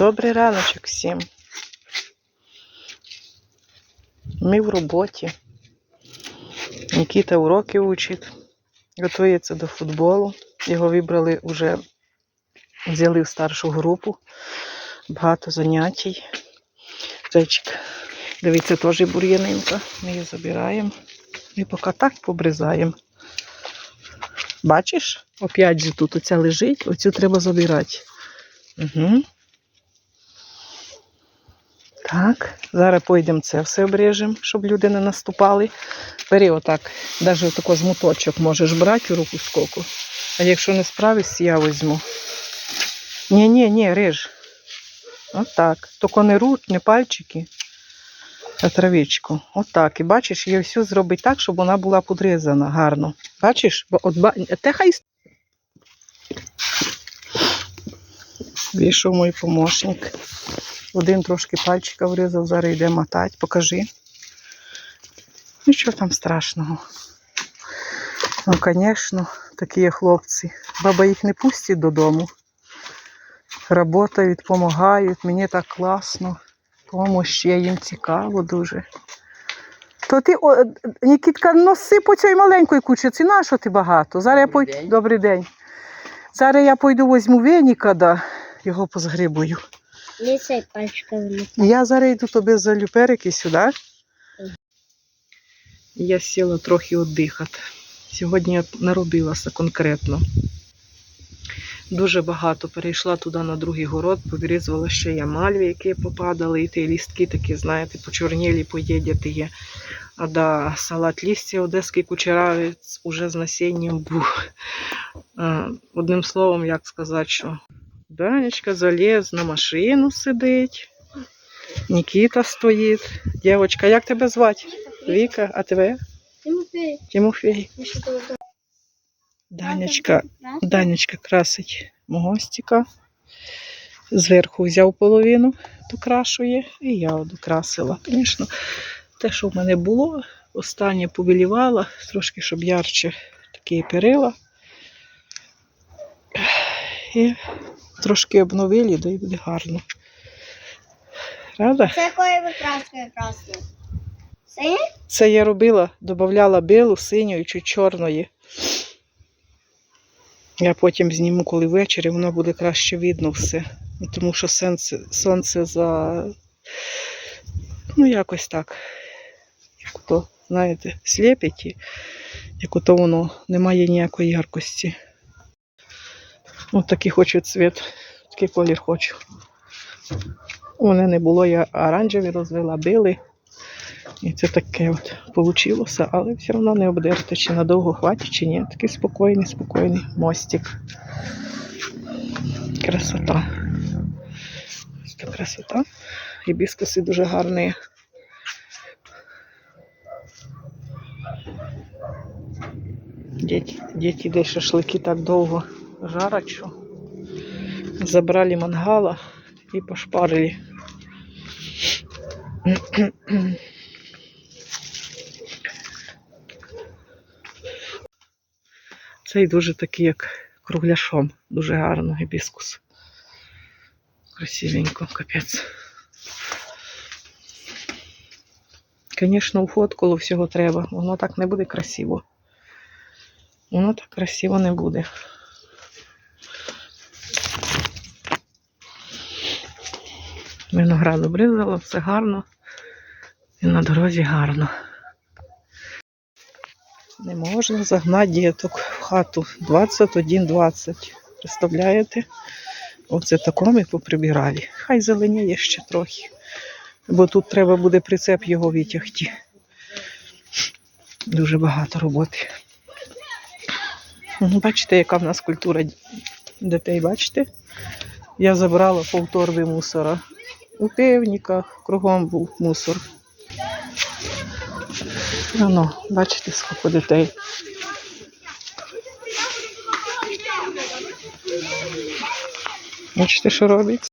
Добрий раночок всім. Ми в роботі. Нікіта уроки учить, готується до футболу. Його вибрали вже, взяли в старшу групу. Багато занятій. Зайчик, дивіться, теж бур'янинка. Ми її забираємо. І поки так побризаємо. Бачиш? Опять же тут оця лежить, оцю треба забирати. Угу. Так, зараз пойдемо це все обрежемо, щоб люди не наступали. Бери отак, навіть такий жмуточок можеш брати у руку скоку. А якщо не справишся, я візьму. Ні, ні, ні, риж. Отак. Тільки не рук, не пальчики, а травичку. Отак. І бачиш, її всю зробити так, щоб вона була подрізана гарно. Бачиш? Бо от. Те хай Вийшов мій помощник. Один трошки пальчика врізав, зараз йде мотати. Покажи. Нічого там страшного. Ну, звісно, такі хлопці. Баба їх не пустить додому. Работають, допомагають. Мені так класно. Помощь є їм цікаво дуже. То ти, о, Нікітка, носи по цій маленької кучиці, на що ти багато? Зараз я пойду. день. Добрий день. Зараз я пойду візьму веніка, да, його позгрибую. Лисай пальчиками. Я зараз йду тобі залю перики сюди. Я сіла трохи віддихати. Сьогодні я наробилася конкретно. Дуже багато перейшла туди на другий город, повирізувала ще я мальві, які попадали, і ті лістки такі, знаєте, почорнілі, поїдяти є. А да, салат лістя одеський кучеравець уже з насінням був. Е, Одним словом, як сказати, що Данечка заліз на машину сидить. Нікіта стоїть. Дівчинка, як тебе звати? Віка, а тебе? Тимофей, Тимофій. ну що ти Данечка, Данечка красить мостика. Зверху взяв половину, докрашує, і я докрасила. Звісно, те, що в мене було, останнє побілівала, трошки, щоб ярче такі перила. І трошки обновили, да і буде гарно. Правда? Це якої ви краскою красли? Це? Це я робила, додавала білу, синю і чуть чорної. Я потім зніму, коли ввечері, воно буде краще видно все. Тому що сонце, сонце за. Ну, якось так. Як то, знаєте, сліпить, як ото воно немає ніякої яркості. Ось такий хочу цвіт, такий колір хочу. У мене не було, я оранжеві розвела, білий. І це таке от вийшло, але все одно не обдерте, чи надовго хватить, чи ні. Такий спокійний, спокійний мостик. Красота. Така красота. Гібіскуси дуже гарні. Діти, діти де шашлики так довго жарять, забрали мангала і пошпарили. Цей дуже такий, як кругляшом. Дуже гарно гібіскус. Красивенько, капець. Звісно, уход коло всього треба. Воно так не буде красиво. Воно так красиво не буде. Виноград обрізало, все гарно. І на дорозі гарно. Не можна загнати діток в хату 21-20. Представляєте? Оце тако ми поприбирали. Хай зеленіє ще трохи. Бо тут треба буде прицеп його витягти. Дуже багато роботи. Ну, Бачите, яка в нас культура дітей, бачите? Я забрала повторби мусора. У пивниках кругом був мусор. Ну, бачите, скільки дітей. Бачите, що робить?